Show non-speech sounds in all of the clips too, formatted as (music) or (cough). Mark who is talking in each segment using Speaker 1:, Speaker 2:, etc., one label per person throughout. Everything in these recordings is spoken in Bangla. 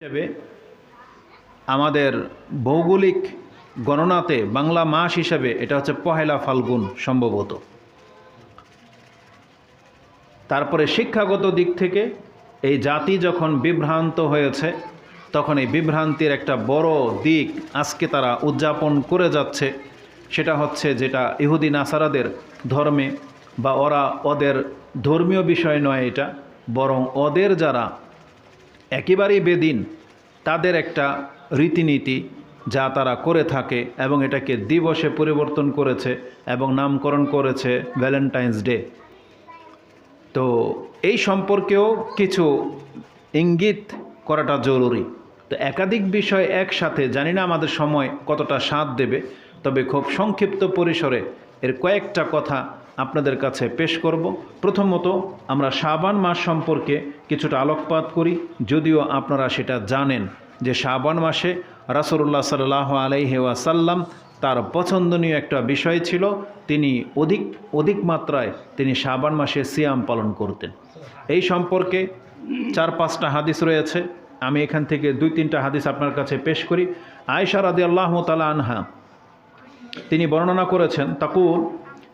Speaker 1: হিসেবে আমাদের ভৌগোলিক গণনাতে বাংলা মাস হিসেবে এটা হচ্ছে পহেলা ফাল্গুন সম্ভবত। তারপরে শিক্ষাগত দিক থেকে এই জাতি যখন বিভ্রান্ত হয়েছে, তখন এই বিভ্রান্তির একটা বড় দিক আজকে তারা উদযাপন করে যাচ্ছে, সেটা হচ্ছে যেটা ইহুদি নাসারাদের ধর্মে, বা ওরা ওদের ধর্মীয় বিষয় নয় এটা, বরং ওদের যারা একেবারেই বেদিন তাদের একটা রীতিনীতি যা তারা করে থাকে এবং এটাকে দিবসে পরিবর্তন করেছে এবং নামকরণ করেছে ভ্যালেন্টাইন্স ডে। তো এই সম্পর্কেও কিছু ইঙ্গিত করাটা জরুরি। তো একাধিক বিষয় একসাথে, জানি না আমাদের সময় কতটা স্বাদ দেবে, তবে খুব সংক্ষিপ্ত পরিসরে এর কয়েকটা কথা আপনাদের কাছে পেশ করব। প্রথমত, আমরা শাবান মাস সম্পর্কে কিছুটা আলোকপাত করি। যদিও আপনারা সেটা জানেন যে শাবান মাসে রাসুল্লাহ সাল্লাহ আলাইহি ওয়াসাল্লাম তার পছন্দনীয় একটা বিষয় ছিল, তিনি অধিক অধিক মাত্রায় তিনি শাবান মাসে সিয়াম পালন করতেন। এই সম্পর্কে চার পাঁচটা হাদিস রয়েছে। আমি এখান থেকে দুই, তিনটা হাদিস আপনার কাছে পেশ করি। আয়সা রাদি আল্লাহ তালা আনহা, তিনি বর্ণনা করেছেন তাকুর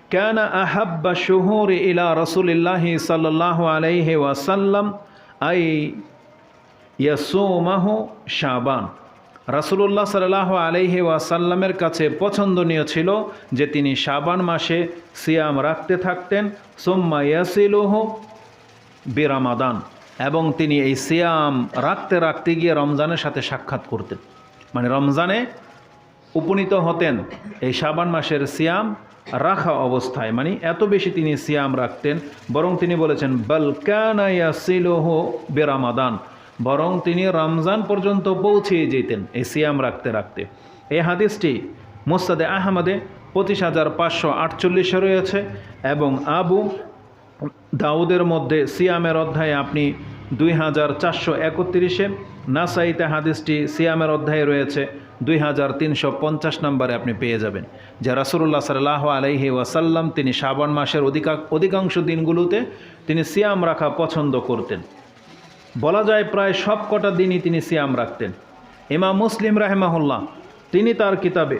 Speaker 1: كان أحب الشهور إلى رسول الله صلى الله عليه وسلم أي يصومه شعبان রাসুলুল্লাহ সাল্লাহ আলহি ওয়াসাল্লামের কাছে পছন্দনীয় ছিল যে তিনি শাবান মাসে সিয়াম রাখতে থাকতেন সোম্মা ইয়াসিলুহ বিরামাদান এবং তিনি এই সিয়াম রাখতে রাখতে গিয়ে রমজানের সাথে সাক্ষাৎ করতেন মানে রমজানে উপনীত হতেন এই শাবান মাসের সিয়াম রাখা অবস্থায়। মানে এত বেশি তিনি সিয়াম রাখতেন, বরং তিনি বলেছেন বালকানায়াসিলোহ বেরামাদান। বরং তিনি রমজান পর্যন্ত পৌঁছে যেতেন এই সিয়াম রাখতে রাখতে। এই হাদিসটি মোস্তাদে আহমদে পঁচিশ হাজার পাঁচশো আটচল্লিশে রয়েছে এবং আবু দাউদের মধ্যে সিয়ামের অধ্যায়ে আপনি দুই হাজার চারশো একত্রিশে নাসাইতে হাদিসটি সিয়ামের অধ্যায়ে রয়েছে। দুই হাজার তিনশো পঞ্চাশ নম্বরে আপনি পেয়ে যাবেন। যে রাসুল্লাহ সাল্লাহ আলহি ওয়াসাল্লাম তিনি শ্রাবণ মাসের অধিকা, অধিকাংশ দিনগুলোতে তিনি সিয়াম রাখা পছন্দ করতেন। বলা যায় প্রায় সব কটা দিনই তিনি সিয়াম রাখতেন। ইমাম মুসলিম রাহেমাহুল্লাহ, তিনি তার কিতাবে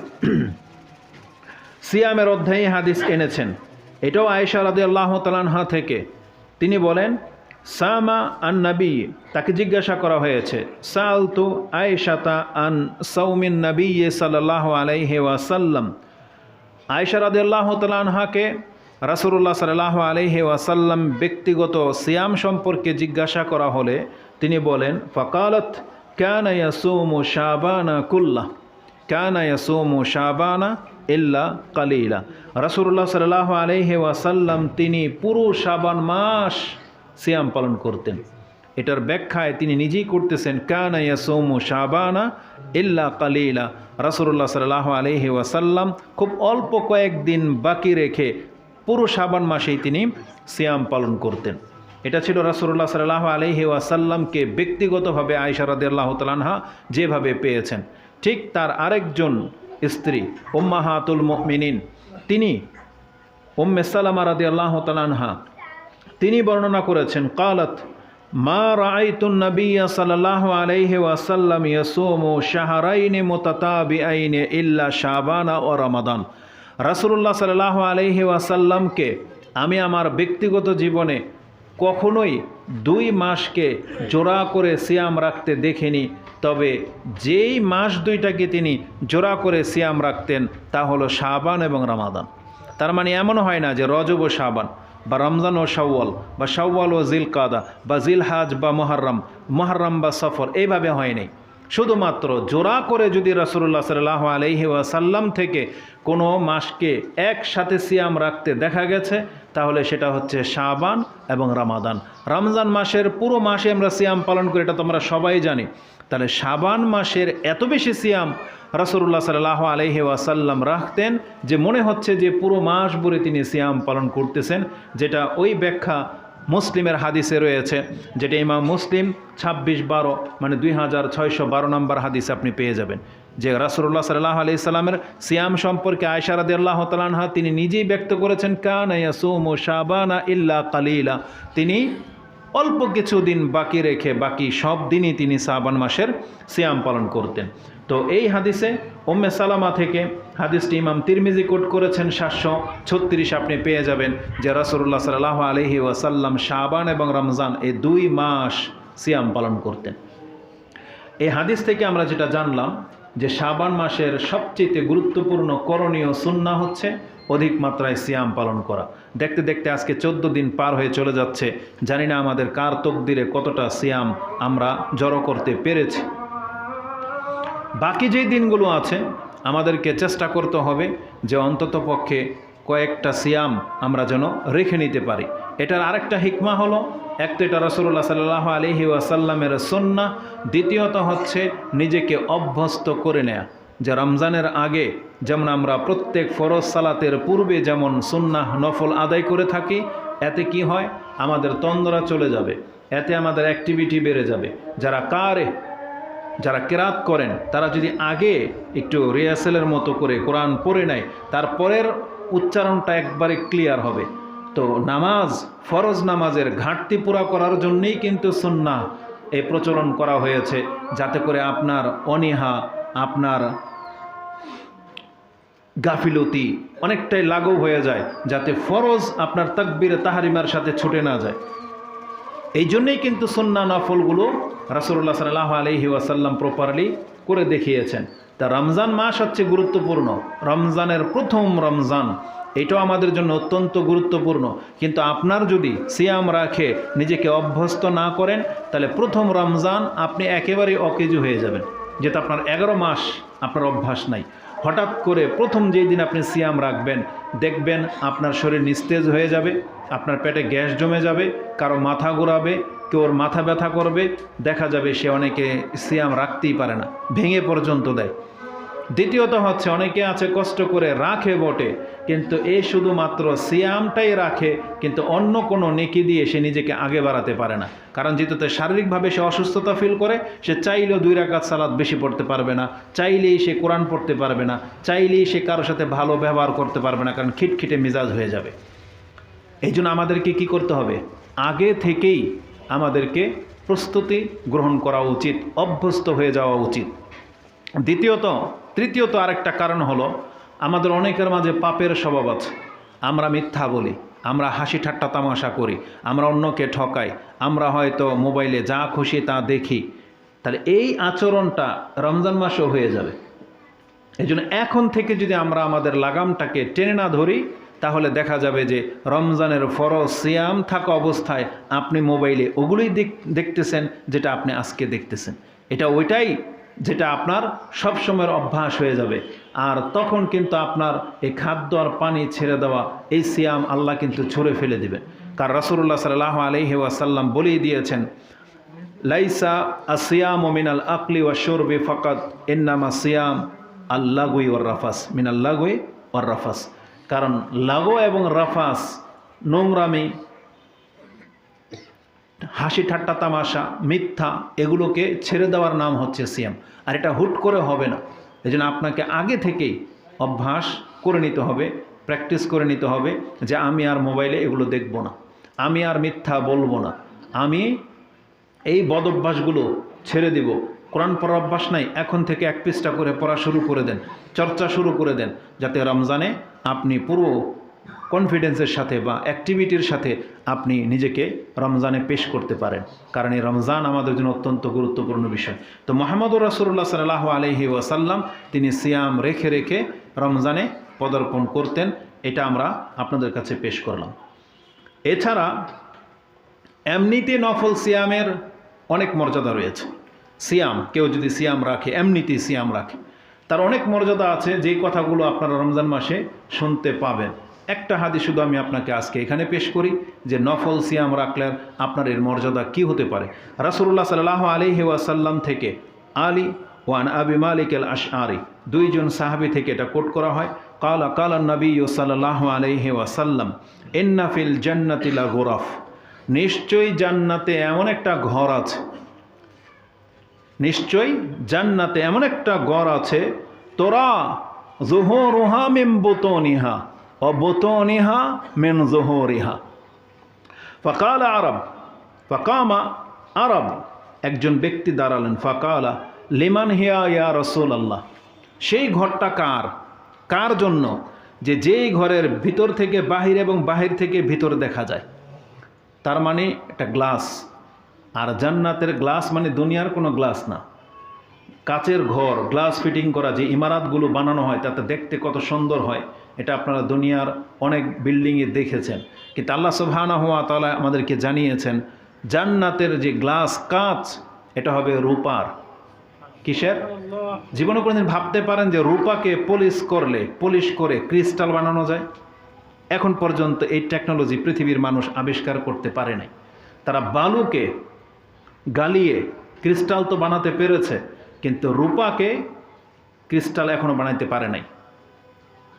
Speaker 1: (clears throat) সিয়ামের অধ্যায়ী হাদিস এনেছেন। এটাও আয়েশা রাদি আল্লাহ তালানহা থেকে। তিনি বলেন সামা আন নবী, তাকে জিজ্ঞাসা করা হয়েছে সাল তু আয়েশাতা আন সৌমিন নবী সাল্লাহ আলাইহে ওয়াসাল্লাম। আয়েশা রাদি আল্লাহ তালানহাকে রাসুল্লাহ সাল্লাহ আলহি ওয়াসাল্লাম ব্যক্তিগত সিয়াম সম্পর্কে জিজ্ঞাসা করা হলে তিনি বলেন, ফকালত ক্যান ইয়াসুমু শাবানা কুল্লাহ ক্যান ইয়াসুমু শাবানা ইল্লা কালিলা। রাসুল্লাহ সাল্লাহ আলহি ওয়াসাল্লাম, তিনি পুরো শাবান মাস সিয়াম পালন করতেন। এটার ব্যাখ্যায় তিনি নিজেই করতেছেন, কানা ইয়াসুমু শাবানা ইল্লা কালিলা। রাসুল্লাহ সাল্লাহ আলহি ওয়াসাল্লাম খুব অল্প কয়েকদিন বাকি রেখে পুরো শাবান মাসেই তিনি সিয়াম পালন করতেন। এটা ছিল রাসুল্লাহ সাল্লাহ আলহি ওয়াসাল্লামকে ব্যক্তিগতভাবে আয়সা রাদিয়াল্লাহ তালানহা যেভাবে পেয়েছেন। ঠিক তার আরেকজন স্ত্রী, উম্মাহাতুল মিনিন তিনি উম্মে সালামা রাদিয়াল্লাহ তালানহা তিনি বর্ণনা করেছেন, কালত, মা রাআইতুন নবিয়্য সাল্লাল্লাহু আলাইহি ওয়াসাল্লাম ইয়াসুমু শাহরাইনি মুতাতাবিআইনি ইল্লা শাবানা ও রমাদান। রাসূলুল্লাহ সাল্লাল্লাহু আলাইহি ওয়াসাল্লামকে আমি আমার ব্যক্তিগত জীবনে কখনোই দুই মাসকে জোড়া করে সিয়াম রাখতে দেখিনি। তবে যেই মাস দুইটাকে তিনি জোড়া করে সিয়াম রাখতেন তা হলো শাবান এবং রামাদান। তার মানে এমন হয় না যে রজব ও শাবান। বা রমজান ও শাওয়াল, বা শাওয়াল ও জিল কাদা বা জিল হাজ বা মহারম মহারম বা সফর, এইভাবে হয়নি। শুধুমাত্র জোড়া করে যদি রাসুল্লাহ সাল্লাহ আলহি ওয়াসাল্লাম থেকে কোনো মাসকে একসাথে সিয়াম রাখতে দেখা গেছে, তাহলে সেটা হচ্ছে শাবান এবং রামাদান। রমজান মাসের পুরো মাসে আমরা সিয়াম পালন করি, এটা তো আমরা সবাই জানি। তাহলে শাবান মাসের এত বেশি সিয়াম রাসুল্লাহ সাল্লাহ আলহি ওয়াসাল্লাম রাখতেন যে মনে হচ্ছে যে পুরো মাস ভরে তিনি সিয়াম পালন করতেছেন, যেটা ওই ব্যাখ্যা মুসলিমের হাদিসে রয়েছে, যেটা ইমাম মুসলিম ছাব্বিশ বারো মানে দুই হাজার ছয়শো বারো নম্বর হাদিস আপনি পেয়ে যাবেন। যে রাসুল্লাহ সাল্লাহ আলি সাল্লামের সিয়াম সম্পর্কে আয়সারাদ আল্লাহ তালানহা তিনি নিজেই ব্যক্ত করেছেন, কান ইয়াসুম শাবানা ইল্লা কালিলা। তিনি অল্প কিছু দিন বাকি রেখে বাকি সব দিনই তিনি সাবান মাসের সিয়াম পালন করতেন। তো এই হাদিসে ওম্মে সালামা থেকে হাদিসটি ইমাম তিরমিজি কোট করেছেন সাতশো ছত্রিশ আপনি পেয়ে যাবেন যে রাসুল্লাহ সাল্লাহ আলহি ওয়াসাল্লাম শাবান এবং রমজান এই দুই মাস সিয়াম পালন করতেন। এই হাদিস থেকে আমরা যেটা জানলাম যে শাবান মাসের সবচেয়ে গুরুত্বপূর্ণ করণীয় সুন্না হচ্ছে অধিক মাত্রায় সিয়াম পালন করা। দেখতে দেখতে আজকে চোদ্দ দিন পার হয়ে চলে যাচ্ছে। জানি না আমাদের কার তকদিরে কতটা সিয়াম আমরা জড়ো করতে পেরেছি। বাকি যেই দিনগুলো আছে, আমাদেরকে চেষ্টা করতে হবে যে অন্তত পক্ষে কয়েকটা সিয়াম আমরা যেন রেখে নিতে পারি। এটার আরেকটা হিকমা হলো এক তো এটা রসুল্লাহ সাল্লাহ আলহি ওয়াসাল্লামের সন্না দ্বিতীয়ত হচ্ছে নিজেকে অভ্যস্ত করে নেয়া। যে রমজানের আগে যেমন আমরা প্রত্যেক ফরজ সালাতের পূর্বে যেমন সুন্নাহ নফল আদায় করে থাকি, এতে কি হয়? আমাদের তন্দ্রা চলে যাবে, এতে আমাদের অ্যাক্টিভিটি বেড়ে যাবে। যারা কারে যারা কেরাত করেন, তারা যদি আগে একটু রিহার্সেলের মতো করে কোরআন পড়ে নেয়, তারপরের উচ্চারণটা একবারে ক্লিয়ার হবে। তো নামাজ, ফরজ নামাজের ঘাটতি পুরা করার জন্যেই কিন্তু সুন্না এ প্রচলন করা হয়েছে, যাতে করে আপনার অনীহা, আপনার গাফিলতি অনেকটাই লাঘব হয়ে যায়, যাতে ফরজ আপনার তাকবিরে তাহারিমার সাথে ছুটে না যায়। এই জন্যেই কিন্তু সন্না নফলগুলো রাসুল্লাহ সাল্লাহ আলহি ওয়াসাল্লাম প্রপারলি করে দেখিয়েছেন। তা রমজান মাস হচ্ছে গুরুত্বপূর্ণ। রমজানের প্রথম রমজান। এটাও আমাদের জন্য অত্যন্ত গুরুত্বপূর্ণ। কিন্তু আপনার যদি সিয়াম রাখে, নিজেকে অভ্যস্ত না করেন, তাহলে প্রথম রমজান আপনি একেবারেই অকেজু হয়ে যাবেন। যেটা আপনার এগারো মাস আপনার অভ্যাস নাই। হঠাৎ করে প্রথম যেই দিন আপনি সিয়াম রাখবেন, দেখবেন আপনার শরীর নিস্তেজ হয়ে যাবে, আপনার পেটে গ্যাস জমে যাবে, কারও মাথা ঘোরাবে, কেউ মাথা ব্যথা করবে, দেখা যাবে সে অনেকে সিয়াম রাখতেই পারে না, ভেঙে পর্যন্ত দেয়। দ্বিতীয়ত হচ্ছে অনেকে আছে কষ্ট করে রাখে বটে, কিন্তু এ শুধুমাত্র সিয়ামটাই রাখে, কিন্তু অন্য কোনো নেকি দিয়ে সে নিজেকে আগে বাড়াতে পারে না। কারণ যেহেতু তার শারীরিকভাবে সে অসুস্থতা ফিল করে, সে চাইলেও দুই রাকাত সালাদ বেশি পড়তে পারবে না, চাইলেই সে কোরআন পড়তে পারবে না, চাইলেই সে কারোর সাথে ভালো ব্যবহার করতে পারবে না, কারণ খিটখিটে মেজাজ হয়ে যাবে। এই জন্য আমাদেরকে কি করতে হবে? আগে থেকেই আমাদেরকে প্রস্তুতি গ্রহণ করা উচিত, অভ্যস্ত হয়ে যাওয়া উচিত। দ্বিতীয়ত তৃতীয়ত আরেকটা কারণ হলো, আমাদের অনেকের মাঝে পাপের স্বভাব আছে। আমরা মিথ্যা বলি, আমরা হাসি ঠাট্টা তামাশা করি, আমরা অন্যকে ঠকাই, আমরা হয়তো মোবাইলে যা খুশি তা দেখি। তাহলে এই আচরণটা রমজান মাসেও হয়ে যাবে। এই এখন থেকে যদি আমরা আমাদের লাগামটাকে টেনে না ধরি, তাহলে দেখা যাবে যে রমজানের ফরজ সিয়াম থাকা অবস্থায় আপনি মোবাইলে ওগুলোই দেখতেছেন যেটা আপনি আজকে দেখতেছেন। এটা ওইটাই যেটা আপনার সব সময়ের অভ্যাস হয়ে যাবে। আর তখন কিন্তু আপনার এই খাদ্য আর পানি ছেড়ে দেওয়া, এই সিয়াম আল্লাহ কিন্তু ছড়ে ফেলে দিবে। কার রসুল্লাহ সাল্লাহ আলহি ওয়াসাল্লাম বলেই দিয়েছেন, লাইসা আসিয়াম মিনাল আকলি ওয়া শোরবে ফকাত এন্নামা সিয়াম আল্লাগুই ওর রাফাস মিনাল লাগুই ওর রাফাস কারণ লাগো এবং রাফাস নোংরামি হাসি ঠাট্টা, তামাশা, মিথ্যা এগুলোকে ছেড়ে দেওয়ার নাম হচ্ছে সিয়াম। আর এটা হুট করে হবে না। এই জন্য আপনাকে আগে থেকেই অভ্যাস করে নিতে হবে, প্র্যাকটিস করে নিতে হবে যে আমি আর মোবাইলে এগুলো দেখব না। আমি আর মিথ্যা বলব না। আমি এই বদ অভ্যাসগুলো ছেড়ে দিব। কোরআন পড়ার অভ্যাস নাই। এখন থেকে এক পৃষ্ঠা করে পড়া শুরু করে দেন। চর্চা শুরু করে দেন। যাতে রমজানে আপনি পুরো কনফিডেন্সের সাথে বা অ্যাক্টিভিটির সাথে আপনি নিজেকে রমজানে পেশ করতে পারেন। কারণ এই রমজান আমাদের জন্য অত্যন্ত গুরুত্বপূর্ণ বিষয়। তো মোহাম্মদুর রাসুল্লাহ সাল্লাহ আলহি ওয়াসাল্লাম, তিনি সিয়াম রেখে রেখে রমজানে পদার্পণ করতেন, এটা আমরা আপনাদের কাছে পেশ করলাম। এছাড়া এমনিতে নফল সিয়ামের অনেক মর্যাদা রয়েছে। সিয়াম, কেউ যদি সিয়াম রাখে, এমনিতেই সিয়াম রাখে। তার অনেক মর্যাদা আছে, যেই কথাগুলো আপনারা রমজান মাসে শুনতে পাবেন। একটা হাদি শুধু আমি আপনাকে আজকে এখানে পেশ করি যে নফল সিয়াম রাখলে আপনার এর মর্যাদা কি হতে পারে? রাসুল্লাহ সাল্লাহ আলহি ওয়াসাল্লাম থেকে আলী ওয়ান আবি মালিক আল আরি দুইজন সাহাবি থেকে এটা কোট করা হয়। কালা কালা নবী সাল্লাহ আলহি ওয়াসাল্লাম এন্নাফিল জান্নাতিলা গোরফ নিশ্চয়ই জান্নাতে এমন একটা ঘর আছে, নিশ্চয়ই জান্নাতে এমন একটা ঘর আছে, তোরা জোহরুহা মেম বোতনিহা বোতনিহা মেন জোহরিহা ফকাল আরব ফাকামা আরব একজন ব্যক্তি দাঁড়ালেন ফাকালা লিমান হিয়া ইয়া রসুল আল্লাহ সেই ঘরটা কার? কার জন্য? যে যেই ঘরের ভিতর থেকে বাহির এবং বাহির থেকে ভিতর দেখা যায়। তার মানে একটা গ্লাস। আর জান্নাতের গ্লাস মানে দুনিয়ার কোনো গ্লাস না। কাচের ঘর, গ্লাস ফিটিং করা যে ইমারাতগুলো বানানো হয়, তাতে দেখতে কত সুন্দর হয়। এটা আপনারা দুনিয়ার অনেক বিল্ডিংয়ে দেখেছেন। কিন্তু আল্লাহ সুবহানাহু হওয়া তাআলা আমাদেরকে জানিয়েছেন, জান্নাতের যে গ্লাস কাচ, এটা হবে রূপার। কিসের? জীবনে কোনোদিন ভাবতে পারেন যে রূপাকে পলিশ করলে, পলিশ করে ক্রিস্টাল বানানো যায়? এখন পর্যন্ত এই টেকনোলজি পৃথিবীর মানুষ আবিষ্কার করতে পারে নাই। তারা বালুকে গালিয়ে ক্রিস্টাল তো বানাতে পেরেছে, কিন্তু রূপাকে ক্রিস্টাল এখনও বানাইতে পারে নাই।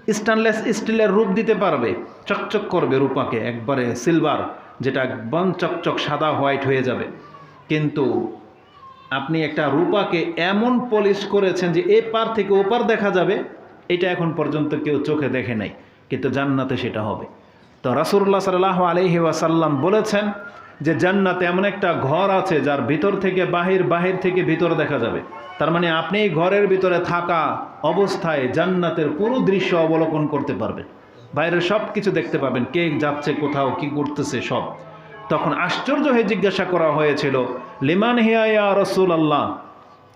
Speaker 1: স্টেনলেস স্টিলের রূপ দিতে পারবে। চকচক করবে রূপাকে, একবারে সিলভার যেটা একদম চকচক সাদা হোয়াইট হয়ে যাবে। কিন্তু আপনি একটা রূপাকে এমন পলিশ করেছেন যে এ পার থেকে ওপার দেখা যাবে, এটা এখন পর্যন্ত কেউ চোখে দেখে নাই, কিন্তু জান্নাতে সেটা হবে। তো রাসুল্লাহ সাল্লাহ আলহি ওয়াসাল্লাম বলেছেন যে জান্নাতে এমন একটা ঘর আছে যার ভিতর থেকে বাহির বাহির থেকে ভিতর দেখা যাবে। তার মানে আপনি ঘরের ভিতরে থাকা অবস্থায় জান্নাতের পুরো দৃশ্য অবলোকন করতে পারবেন। বাইরের সব কিছু দেখতে পাবেন, কে যাচ্ছে, কোথাও, কি করতেছে সব। তখন আশ্চর্য হয়ে জিজ্ঞাসা করা হয়েছিল, লিমান হিয়া রসুল আল্লাহ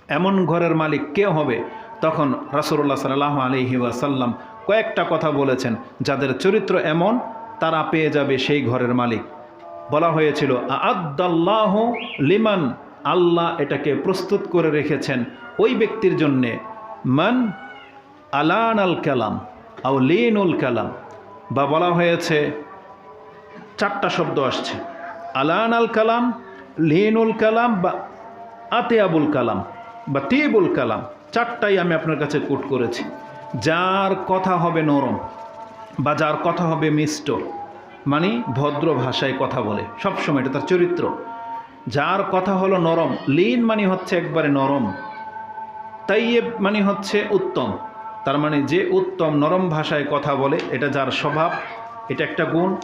Speaker 1: এমন ঘরের মালিক কে হবে? তখন রাসুল্লাহ সাল্লাহ আলহি ওয়াসাল্লাম কয়েকটা কথা বলেছেন, যাদের চরিত্র এমন, তারা পেয়ে যাবে সেই ঘরের মালিক। বলা হয়েছিল আদাল্লাহ লিমান আল্লাহ এটাকে প্রস্তুত করে রেখেছেন ওই ব্যক্তির জন্যে। মান আলান আল কালাম, আও লিনুল কালাম। বা বলা হয়েছে, চারটা শব্দ আসছে। আলান আল কালাম, লিনুল কালাম বা আতে আবুল কালাম বা তিবুল কালাম, চারটাই আমি আপনার কাছে কোট করেছি। যার কথা হবে নরম বা যার কথা হবে মিষ্ট মানে ভদ্র ভাষায় কথা বলে, সবসময় এটা তার চরিত্র। যার কথা হলো নরম। লিন মানে হচ্ছে একবারে নরম। তাইয়েব মানে হচ্ছে উত্তম। তার মানে যে উত্তম নরম ভাষায় কথা বলে, এটা যার স্বভাব, এটা একটা গুণ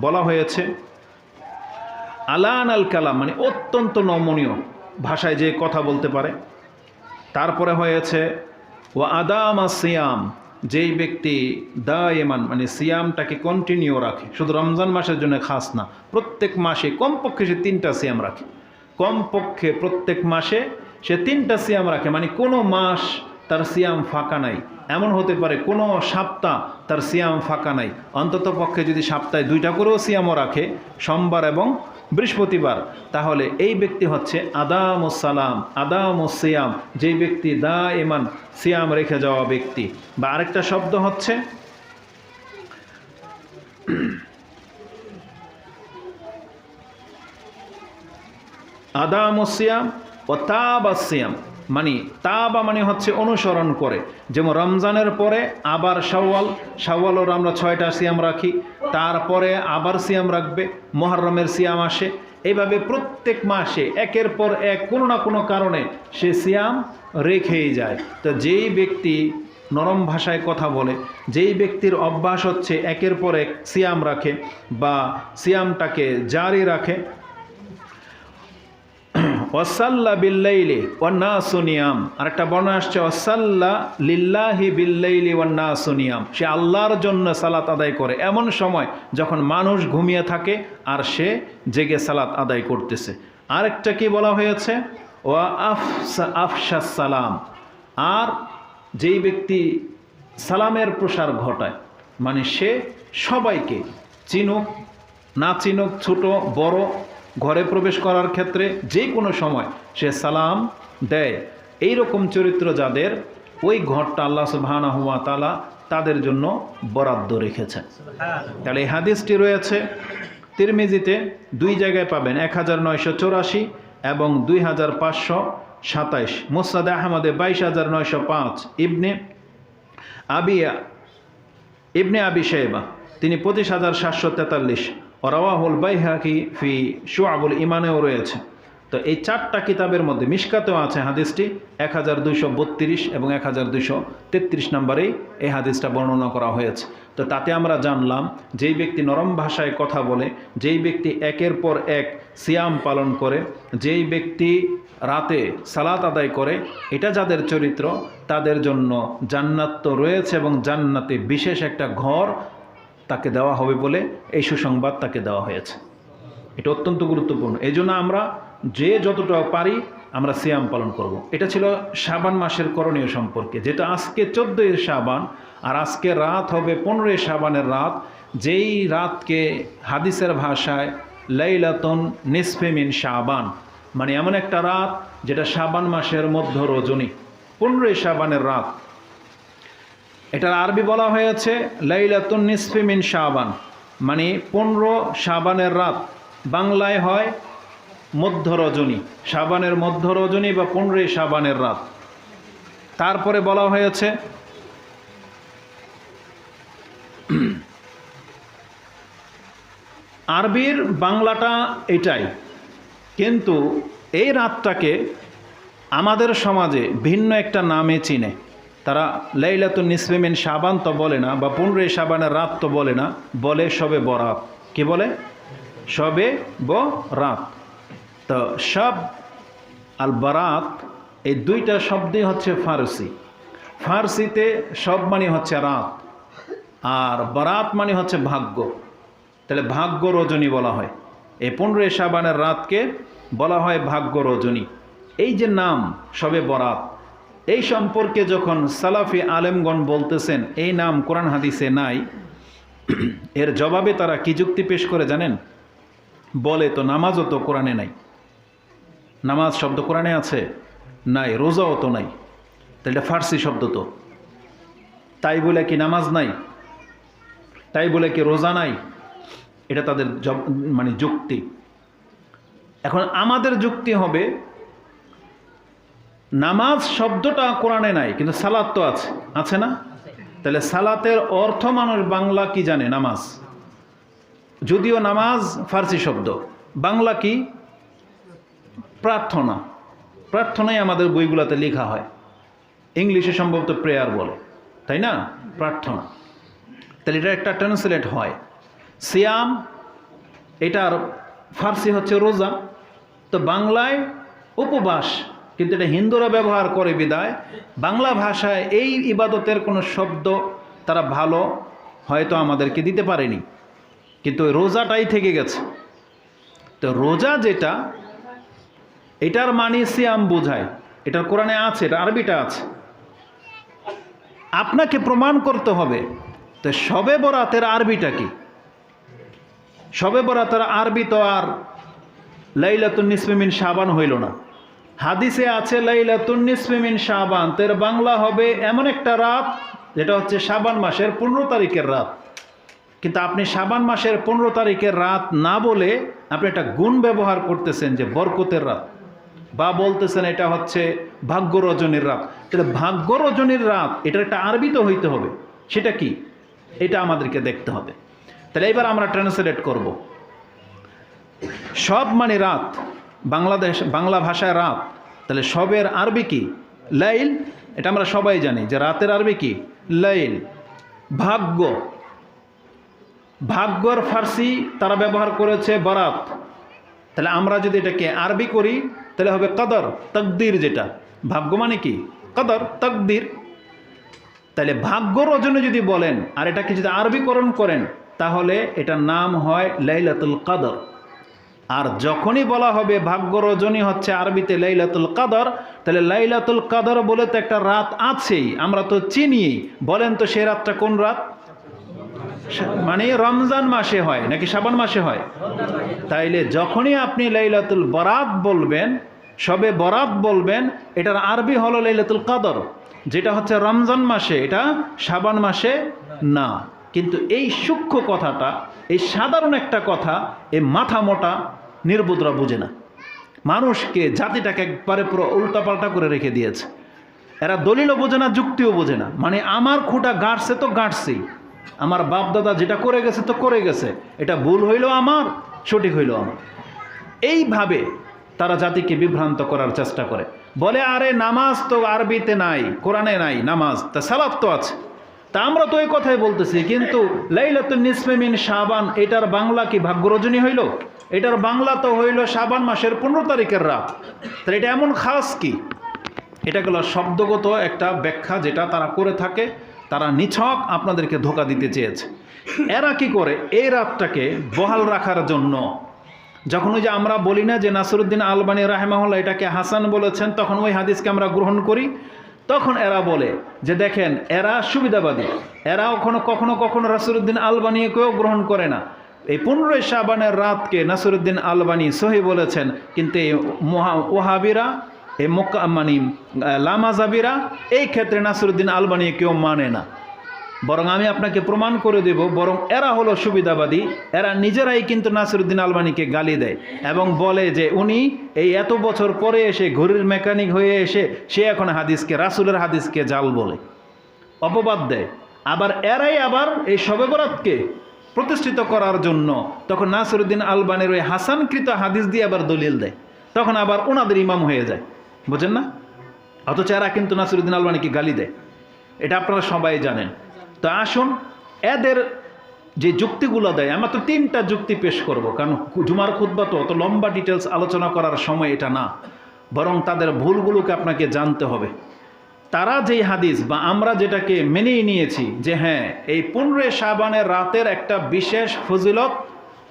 Speaker 1: বলা হয়েছে। আলান আল কালাম মানে অত্যন্ত নমনীয় ভাষায় যে কথা বলতে পারে। তারপরে হয়েছে ও আদাম সিয়াম। যেই ব্যক্তি দায়মান মানে সিয়ামটাকে কন্টিনিউ রাখে, শুধু রমজান মাসের জন্য খাস না, প্রত্যেক মাসে কমপক্ষে সে তিনটা সিয়াম রাখে। কমপক্ষে প্রত্যেক মাসে সে তিনটা সিয়াম রাখে মানে কোনো মাস তার সিয়াম ফাঁকা নাই। এমন হতে পারে কোনো সপ্তাহ তার সিয়াম ফাঁকা নাই। অন্তত পক্ষে যদি সপ্তাহে দুইটা করেও সিয়ামও রাখে, সোমবার এবং বৃহস্পতিবার, তাহলে এই ব্যক্তি হচ্ছে আদাম সালাম আদাম সিয়াম যেই ব্যক্তি দা ইমান সিয়াম রেখে যাওয়া ব্যক্তি। বা আরেকটা শব্দ হচ্ছে আদাম সিয়াম ও তাবা মানে তাবা মানে হচ্ছে অনুসরণ করে। যেমন রমজানের পরে আবার শাওয়াল, শাওয়ালর আমরা ছয়টা সিয়াম রাখি, তারপরে আবার সিয়াম রাখবে মহরমের সিয়াম আসে। এইভাবে প্রত্যেক মাসে একের পর এক কোনো না কোনো কারণে সে সিয়াম রেখেই যায়। তো যেই ব্যক্তি নরম ভাষায় কথা বলে, যেই ব্যক্তির অভ্যাস হচ্ছে একের পর এক সিয়াম রাখে বা সিয়ামটাকে জারি রাখে ওয়াসাল্লা বিল্লাইলি ওয়ান্না সুনিয়াম আরেকটা বর্ণনা আসছে, ওয়াসাল্লা লিল্লাহি বিল্লাইলি ওয়ান্না সুনিয়াম সে আল্লাহর জন্য সালাত আদায় করে। এমন সময় যখন মানুষ ঘুমিয়ে থাকে আর সে জেগে সালাত আদায় করতেছে। আরেকটা কি বলা হয়েছে? ওয়া আফসা আফসা সালাম। আর যেই ব্যক্তি সালামের প্রসার ঘটায় মানে সে সবাইকে চিনুক, না চিনুক, ছোট, বড় ঘরে প্রবেশ করার ক্ষেত্রে যে কোনো সময় সে সালাম দেয়। এই রকম চরিত্র যাদের, ওই ঘরটা আল্লাহ সুবহানাহু ওয়া তাআলা তাদের জন্য বরাদ্দ রেখেছেন। তাহলে এই হাদিসটি রয়েছে, তিরমিজিতে দুই জায়গায় পাবেন, এক হাজার নয়শো চৌরাশি এবং দুই হাজার পাঁচশো সাতাইশ। মুসাদ আহমদে বাইশ হাজার নয়শো পাঁচ। ইবনে আবিয়া ইবনে আবি শেবা তিনি পঁচিশ হাজার সাতশো তেতাল্লিশ। ওরাওয়াহুল বাইহাকি ফি শুয়াবুল ইমানেও রয়েছে। তো এই চারটা কিতাবের মধ্যে মিশকাতেও আছে হাদিসটি, এক হাজার বত্রিশ এবং এক হাজার দুইশো তেত্রিশ নম্বরেই এই হাদিসটা বর্ণনা করা হয়েছে। তো তাতে আমরা জানলাম, যেই ব্যক্তি নরম ভাষায় কথা বলে, যেই ব্যক্তি একের পর এক সিয়াম পালন করে, যেই ব্যক্তি রাতে সালাত আদায় করে, এটা যাদের চরিত্র, তাদের জন্য জান্নাত তো রয়েছে এবং জান্নাতে বিশেষ একটা ঘর তাকে দেওয়া হবে বলে এই সুসংবাদ তাকে দেওয়া হয়েছে। এটা অত্যন্ত গুরুত্বপূর্ণ। এই আমরা যে যতটা পারি আমরা সিয়াম পালন করব। এটা ছিল শাবান মাসের করণীয় সম্পর্কে, যেটা আজকে চোদ্দোই শাবান আর আজকে রাত হবে পনেরোই শাবানের রাত। যেই রাতকে হাদিসের ভাষায় লাইলাতন নিসফেমিন শাবান মানে এমন একটা রাত যেটা শাবান মাসের মধ্য রজনী পনেরোই শাবানের রাত এটার আরবি বলা হয়েছে লাইলাতুন নিসফিমিন শাবান মানে পনেরো শাবানের রাত। বাংলায় হয় মধ্য রজনী শাবানের মধ্য রজনী বা পনেরোই শাবানের রাত। তারপরে বলা হয়েছে (clears throat) আরবির বাংলাটা এটাই, কিন্তু এই রাতটাকে আমাদের সমাজে ভিন্ন একটা নামে চিনে। তারা লাইলাতুন নিসফেমিন সাবান তো বলে না, বা পনেরোই সাবানের রাত তো বলে না, বলে সবে বরাত। কি বলে? সবে ব রাত তো সব আল বারাত, এই দুইটা শব্দই হচ্ছে ফার্সি। ফার্সিতে সব মানে হচ্ছে রাত, আর বারাত মানে হচ্ছে ভাগ্য। তাহলে ভাগ্য রজনী বলা হয়। এই পনেরোই সাবানের রাতকে বলা হয় ভাগ্য রজনী। এই যে নাম, সবে বরাত এই সম্পর্কে যখন সালাফি আলেমগণ বলতেছেন, এই নাম কোরআন হাদিসে নাই, এর জবাবে তারা কি যুক্তি পেশ করে জানেন? বলে তো নামাজও তো কোরআনে নাই। নামাজ শব্দ কোরআনে আছে? নাই, রোজাও তো নাই। তাহলে এটা ফার্সি শব্দ তো। তাই বলে কি নামাজ নাই? তাই বলে কি রোজা নাই? এটা তাদের মানে যুক্তি। এখন আমাদের যুক্তি হবে নামাজ শব্দটা কোরআনে নাই, কিন্তু সালাত তো আছে। আছে না? তাহলে সালাতের অর্থ মানুষ বাংলা কি জানে? নামাজ। যদিও নামাজ ফার্সি শব্দ। বাংলা কি? প্রার্থনা। প্রার্থনাই আমাদের বইগুলোতে লেখা হয়। ইংলিশে সম্ভবত প্রেয়ার বলে। তাই না? প্রার্থনা। তাহলে এটা একটা ট্রান্সলেট হয়। সিয়াম, এটার ফার্সি হচ্ছে রোজা। তো বাংলায় উপবাস কিন্তু এটা হিন্দুরা ব্যবহার করে বিদায়। বাংলা ভাষায় এই ইবাদতের কোনো শব্দ তারা ভালো হয়তো আমাদেরকে দিতে পারেনি। কিন্তু রোজাটাই থেকে গেছে। তো রোজা যেটা, এটার মানে সিয়াম বোঝায়। এটার কোরআনে আছে, এটা আরবিটা আছে। আপনাকে প্রমাণ করতে হবে তো সবে বরাতের আরবিটা কি? সবে বরাতের আরবি তো আর লাইলাতুন নিসমিমিন সাবান হইল না। হাদিসে আছে, লাইলাতুন নিসমিমিন সাবান তো বাংলা হবে এমন একটা রাত, যেটা হচ্ছে সাবান মাসের পনেরো তারিখের রাত। কিন্তু আপনি সাবান মাসের পনেরো তারিখের রাত না বলে আপনি একটা গুণ ব্যবহার করতেছেন যে বরকতের রাত। বা বলতেছেন এটা হচ্ছে ভাগ্য রজনীর রাত। তাহলে ভাগ্য রজনীর রাত, এটার একটা আরবি তো হইতে হবে। সেটা কি? এটা আমাদেরকে দেখতে হবে। তাহলে এবার আমরা ট্রান্সলেট করব। সব মানে রাত। বাংলাদেশ, বাংলা ভাষায় রাত। তাহলে সবের আরবি কি? লাইল? এটা আমরা সবাই জানি যে রাতের আরবি কি? লাইল। ভাগ্য। ভাগ্যর ফার্সি তারা ব্যবহার করেছে বরাত। তাহলে আমরা যদি এটাকে আরবি করি, তাহলে হবে কদর, তকদির যেটা। ভাগ্য মানে কি? কদর, তকদির। তাহলে ভাগ্য রজনী যদি বলেন, আর এটাকে যদি আরবিকরণ করেন, তাহলে এটার নাম হয় লাইলাতুল কদর। আর যখনই বলা হবে ভাগ্য রজনী হচ্ছে আরবিতে লাইলাতুল কাদর, তাহলে লাইলাতুল কাদর বলে তো একটা রাত আছেই, আমরা তো চিনি। বলেন তো সেই রাতটা কোন রাত? মানে রমজান মাসে হয়, নাকি শ্রাবণ মাসে হয়? তাইলে যখনই আপনি লাইলাতুল বরাত বলবেন, সবে বরাত বলবেন, এটার আরবি হলো লাইলাতুল কাদর, যেটা হচ্ছে রমজান মাসে, এটা শ্রাবণ মাসে না। কিন্তু এই সূক্ষ্ম কথাটা, এই সাধারণ একটা কথা, এই মাথা মোটা নির্বুদরা বুঝে না। মানুষকে, জাতিটাকে একবারে পুরো উল্টাপাল্টা করে রেখে দিয়েছে। এরা দলিলও বোঝে না, যুক্তিও বোঝে না। মানে আমার খুঁটা গাঁটছে তো গাঁটছেই। আমার বাপ দাদা যেটা করে গেছে তো করে গেছে। এটা ভুল হইল আমার, সঠিক হইল আমার। এইভাবে তারা জাতিকে বিভ্রান্ত করার চেষ্টা করে। বলে, আরে, নামাজ তো আরবিতে নাই, কোরআনে নাই, নামাজ। তা সালাত তো আছে। তা আমরা তো এই কথাই বলতেছি, কিন্তু লাইলাতুল নিসফেমিন শাবান, এটার বাংলা কি ভাগ্যরজনী হইল? এটার বাংলা তো হইল শাবান মাসের পনেরো তারিখের রাত। তাহলে এটা এমন খাস কি? এটা গেল শব্দগত একটা ব্যাখ্যা যেটা তারা করে থাকে, তারা নিছক আপনাদেরকে ধোকা দিতে চেয়েছে। এরা কি করে? এই রাতটাকে বহাল রাখার জন্য। যখন ওই যে আমরা বলি না যে নাসরুদ্দিন আলবানী রাহেমাহুল্লাহ এটাকে হাসান বলেছেন, তখন ওই হাদিসকে আমরা গ্রহণ করি। তখন এরা বলে যে দেখেন, এরা সুবিধাবাদী। এরা কখনো কখনো কখনো রাসুরুদ্দিন আলবানিকেও গ্রহণ করে না। এই পনেরোই শাবানের রাতকে নাসরুদ্দিন আলবানি সহি বলেছেন, কিন্তু এই মহা ওহাবিরা, এই মোকা মানে লামাজাবিরা এই ক্ষেত্রে নাসরুদ্দিন আলবানি কেউ মানে না। বরং আমি আপনাকে প্রমাণ করে দেব, বরং এরা হলো সুবিধাবাদী, এরা নিজেরাই কিন্তু নাসিরুদ্দিন আলবানিকে গালি দেয় এবং বলে যে উনি এই এত বছর পরে এসে ঘড়ির মেকানিক হয়ে এসে সে এখন হাদিসকে, রাসুলের হাদিসকে জাল বলে, অপবাদ দেয়। আবার এরাই আবার এই শবে বরাতকে প্রতিষ্ঠিত করার জন্য তখন নাসিরুদ্দিন আলবানের ওই হাসানকৃত হাদিস দিয়ে আবার দলিল দেয়। তখন আবার ওনাদের ইমাম হয়ে যায়। বুঝেন না? অথচ এরা কিন্তু নাসিরুদ্দিন আলবানিকে গালি দেয়। এটা আপনারা সবাই জানেন। তো আসুন, এদের যে যুক্তিগুলো দেয়, আমরা তো তিনটা যুক্তি পেশ করব, কারণ জুমার খুদ্া তো অত লম্বা ডিটেলস আলোচনা করার সময় এটা না, বরং তাদের ভুলগুলোকে আপনাকে জানতে হবে। তারা যেই হাদিস বা আমরা যেটাকে মেনেই নিয়েছি যে হ্যাঁ এই পনেরোই সাবানের রাতের একটা বিশেষ ফজিলত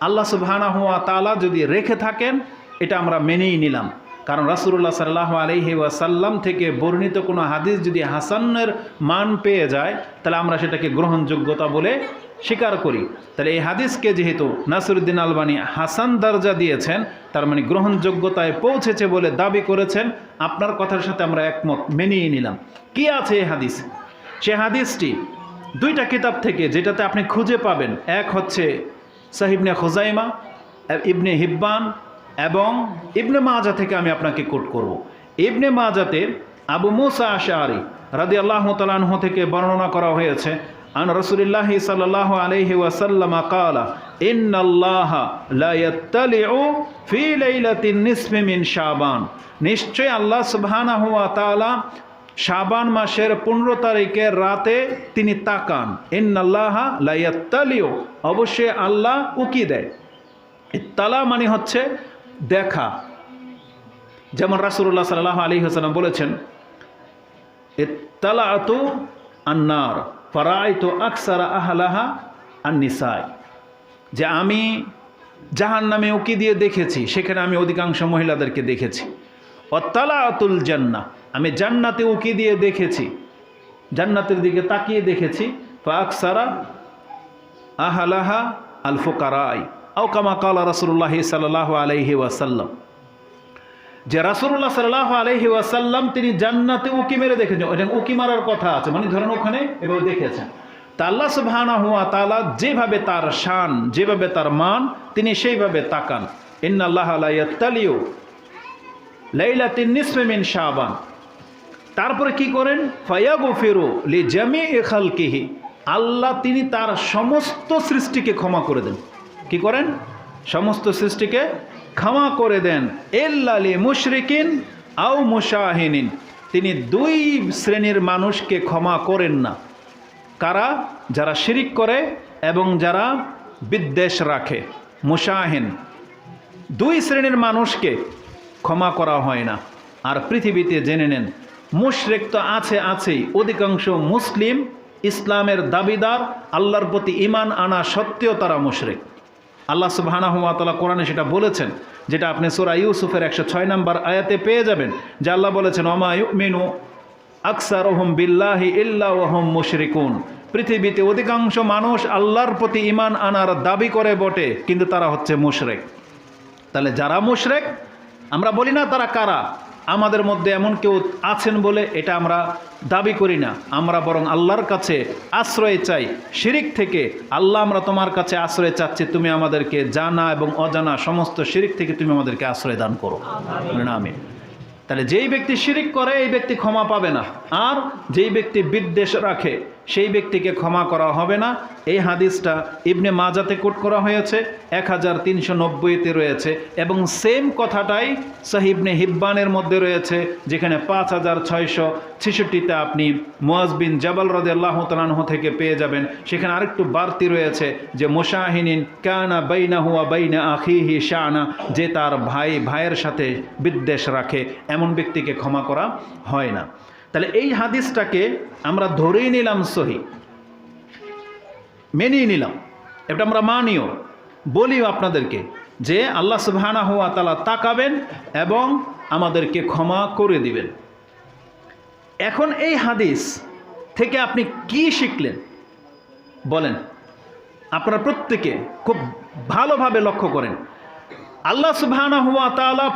Speaker 1: আল্লাহ সুবহানা হুয়া তালা যদি রেখে থাকেন, এটা আমরা মেনেই নিলাম। কারণ রাসুল্লাহ সাল্লাহ আলহি ওয়াসাল্লাম থেকে বর্ণিত কোনো হাদিস যদি হাসানের মান পেয়ে যায়, তাহলে আমরা সেটাকে গ্রহণযোগ্যতা বলে স্বীকার করি। তাহলে এই হাদিসকে যেহেতু নাসিরুদ্দিন আলবানী হাসান দরজা দিয়েছেন, তার মানে গ্রহণযোগ্যতায় পৌঁছেছে বলে দাবি করেছেন, আপনার কথার সাথে আমরা একমত মেনিয়ে নিলাম। কি আছে এই হাদিস? সে হাদিসটি দুইটা কিতাব থেকে যেটাতে আপনি খুঁজে পাবেন। এক হচ্ছে সাহিবনে খোজাইমা, ইবনে হিব্বান এবং ইবনে মাজা থেকে আমি আপনাকে কোট করব। ইবনে মাজাতে আবু মুসা আশারি রাদি আল্লাহ তালাহ থেকে বর্ণনা করা হয়েছে, আন রসুলিল্লাহ সাল্লাহ আলহি ওয়াসাল্লাম কালা ইন আল্লাহ শাবান। নিশ্চয় আল্লাহ তাআলা শাবান মাসের পনেরো তারিখের রাতে তিনি তাকান। ইন আল্লাহ লাইয়াত্তালিউ অবশ্যই আল্লাহ উকি দেয়। ইত্তালা মানে হচ্ছে যেমন রাসুল্লাহ সাল্লাহ আলী হাসালাম বলেছেন ইত্তালাতু আন্নার ফরাইতু আকসারা আহলাহা আন্নিসাই। যে আমি জাহান নামে উকি দিয়ে দেখেছি, সেখানে আমি অধিকাংশ মহিলাদেরকে দেখেছি। অত্তালা আতুল জান্না আমি জান্নাতে উকি দিয়ে দেখেছি, জান্নাতের দিকে তাকিয়ে দেখেছি। ফাকসারা আহলাহা আল ফুকারাই আও কামা কালা রাসুল্লাহ সাল্লাহ আলহি ওয়াসাল্লাম। যে রাসুল্লাহ সাল্লাহ আলহি ওয়াসাল্লাম, তিনি জান্নাতে উকি মেরে দেখেছেন। ওইটা উকি মারার কথা আছে মানে ধরেন ওখানে এভাবে দেখেছেন। তা আল্লাহ সুবহানা হুয়া তালা যেভাবে তার শান, যেভাবে তার মান, তিনি সেইভাবে তাকান। ইন্নাল্লাহ আলাইয়াত্তালিও লাইলাতিন নিসফেমিন শাবান। তারপরে কি করেন? ফায়াগু ফেরু লি জামি এ খালকিহি। আল্লাহ তিনি তার সমস্ত সৃষ্টিকে ক্ষমা করে দেন। কি করেন? সমস্ত সৃষ্টিকে ক্ষমা করে দেন। এল্লালি মুশরিকিন আও মুশাহিনিন। তিনি দুই শ্রেণির মানুষকে ক্ষমা করেন না। কারা? যারা শিরিক করে এবং যারা বিদ্বেষ রাখে। মুশাহিন। দুই শ্রেণির মানুষকে ক্ষমা করা হয় না। আর পৃথিবীতে জেনে নেন, মুশরেক তো আছে আছেই। অধিকাংশ মুসলিম ইসলামের দাবিদার, আল্লাহর প্রতি ইমান আনা সত্ত্বেও তারা মুশরেক। আল্লাহ সুবাহানা হুয়াতলা কোরআনে সেটা বলেছেন, যেটা আপনি সোরা ইউসুফের একশো ছয় নম্বর আয়াতে পেয়ে যাবেন, যে আল্লাহ বলেছেন অমায়ু মিনু আকসার ওহম বিল্লাহি ইল্লা ওহম মুশরিকুন। পৃথিবীতে অধিকাংশ মানুষ আল্লাহর প্রতি ইমান আনার দাবি করে বটে, কিন্তু তারা হচ্ছে মুশরেক। তাহলে যারা মুশরেক, আমরা বলি না তারা কারা? আমাদের মধ্যে এমন কেউ আছেন বলে এটা আমরা দাবি করি না। আমরা বরং আল্লাহর কাছে আশ্রয় চাই। শিরিক থেকে আল্লাহ আমরা তোমার কাছে আশ্রয় চাচ্ছি, তুমি আমাদেরকে জানা এবং অজানা সমস্ত শিরিক থেকে তুমি আমাদেরকে আশ্রয় দান করো। আমি তাহলে যেই ব্যক্তি শিরিক করে, এই ব্যক্তি ক্ষমা পাবে না। আর যেই ব্যক্তি বিদ্বেষ রাখে সেই ব্যক্তিকে ক্ষমা করা হবে না। এই হাদিসটা ইবনে মাজাতে কোট করা হয়েছে, এক হাজার তিনশো নব্বইতে রয়েছে এবং সেম কথাটাই সাহিবনে হিব্বানের মধ্যে রয়েছে, যেখানে পাঁচ হাজার ছয়শো ছেষট্টিতে আপনি মুয়াজ বিন জাবাল রদে আল্লাহ তালাহ থেকে পেয়ে যাবেন। সেখানে আরেকটু বাড়তি রয়েছে যে, মুশাহিনিন কানা বাইনা হুয়া বাইনা আখিহি শানা, যে তার ভাই, ভাইয়ের সাথে বিদ্বেষ রাখে, এমন ব্যক্তিকে ক্ষমা করা হয় না। তাহলে এই হাদিসটাকে আমরা ধরেই নিলাম সহি। মেনেই নিলাম। এটা আমরা মানিও। বলিও আপনাদেরকে যে আল্লাহ সুবহানা হুয়া তালা তাকাবেন এবং আমাদেরকে ক্ষমা করে দিবেন। এখন এই হাদিস থেকে আপনি কি শিখলেন? বলেন। আপনারা প্রত্যেকে খুব ভালোভাবে লক্ষ্য করেন। আল্লাহ সুবহানা হুয়া তাআলা